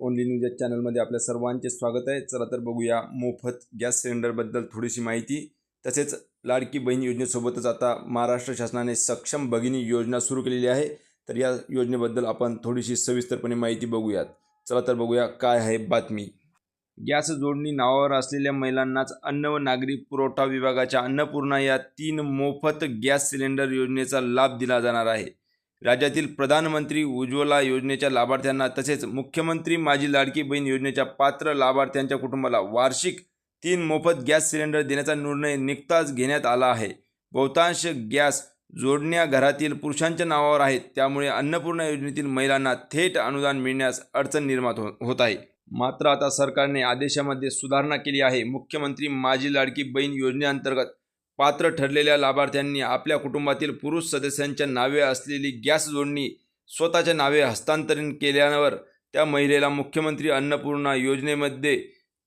Only news या चॅनलमध्ये आपल्या सर्वांचे स्वागत आहे. चला तर बघूया मोफत गॅस सिलेंडरबद्दल थोडीशी माहिती. तसेच लाडकी बहीण योजनेसोबतच आता महाराष्ट्र शासनाने सक्षम भगिनी योजना सुरू केलेली आहे. तर या योजनेबद्दल आपण थोडीशी सविस्तरपणे माहिती बघूयात. चला तर बघूया काय आहे बातमी. गॅस जोडणी नावावर असलेल्या महिलांनाच अन्न व नागरी पुरवठा विभागाच्या अन्नपूर्णा या तीन मोफत गॅस सिलेंडर योजनेचा लाभ दिला जाणार आहे. राज्यातील प्रधानमंत्री उज्ज्वला योजनेच्या लाभार्थ्यांना तसेच मुख्यमंत्री माझी लाडकी बहीण योजनेच्या पात्र लाभार्थ्यांच्या कुटुंबाला वार्षिक तीन मोफत गॅस सिलेंडर देण्याचा निर्णय निकताच घेण्यात आला आहे. बहुतांश गॅस जोडण्या घरातील पुरुषांच्या नावावर आहेत. त्यामुळे अन्नपूर्णा योजनेतील महिलांना थेट अनुदान मिळण्यास अडचण निर्माण हो होत आहे. मात्र आता सरकारने आदेशामध्ये सुधारणा केली आहे. मुख्यमंत्री माझी लाडकी बहीण योजनेअंतर्गत पात्र ठरलेल्या लाभार्थ्यांनी आपल्या कुटुंबातील पुरुष सदस्यांच्या नावे असलेली गॅस जोडणी स्वतःच्या नावे हस्तांतरण केल्यावर त्या महिलेला मुख्यमंत्री अन्नपूर्णा योजनेमध्ये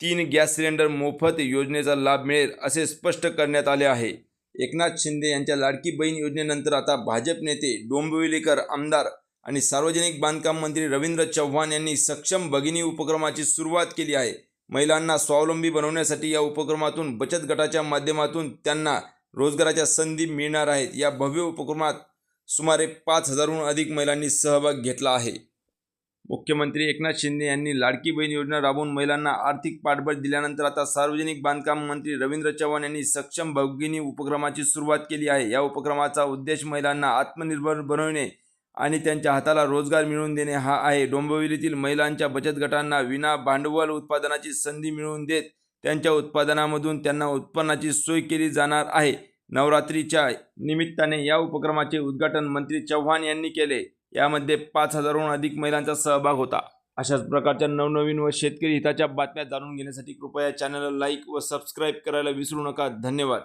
तीन गॅस सिलेंडर मोफत योजनेचा लाभ मिळेल असे स्पष्ट करण्यात आले आहे. एकनाथ शिंदे यांच्या लाडकी बहीण योजनेनंतर आता भाजप नेते डोंबिवलीकर आमदार आणि सार्वजनिक बांधकाम मंत्री रवींद्र चव्हाण यांनी सक्षम भगिनी उपक्रमाची सुरुवात केली आहे. महिलांना स्वावलंबी बनवण्यासाठी या उपक्रमातून बचत गटाच्या माध्यमातून त्यांना रोजगाराच्या संधी मिळणार आहेत. या भव्य उपक्रमात सुमारे पाच हजारहून अधिक महिलांनी सहभाग घेतला आहे. मुख्यमंत्री एकनाथ शिंदे यांनी लाडकी बहीण योजना राबवून महिलांना आर्थिक पाठबळ दिल्यानंतर आता सार्वजनिक बांधकाम मंत्री रवींद्र चव्हाण यांनी सक्षम भगिनी उपक्रमाची सुरुवात केली आहे. या उपक्रमाचा उद्देश महिलांना आत्मनिर्भर बनवणे आणि त्यांच्या हाताला रोजगार मिळवून देणे हा आहे. डोंबिवलीतील महिलांच्या बचत गटांना विना भांडवल उत्पादनाची संधी मिळवून देत त्यांच्या उत्पादनामधून त्यांना उत्पन्नाची सोय केली जाणार आहे. नवरात्रीच्या निमित्ताने या उपक्रमाचे उद्घाटन मंत्री चव्हाण यांनी केले. यामध्ये पाच हजारहून अधिक महिलांचा सहभाग होता. अशाच प्रकारच्या नवनवीन व शेतकरी हिताच्या बातम्या जाणून घेण्यासाठी कृपया चॅनलला लाईक व सबस्क्राईब करायला विसरू नका. धन्यवाद.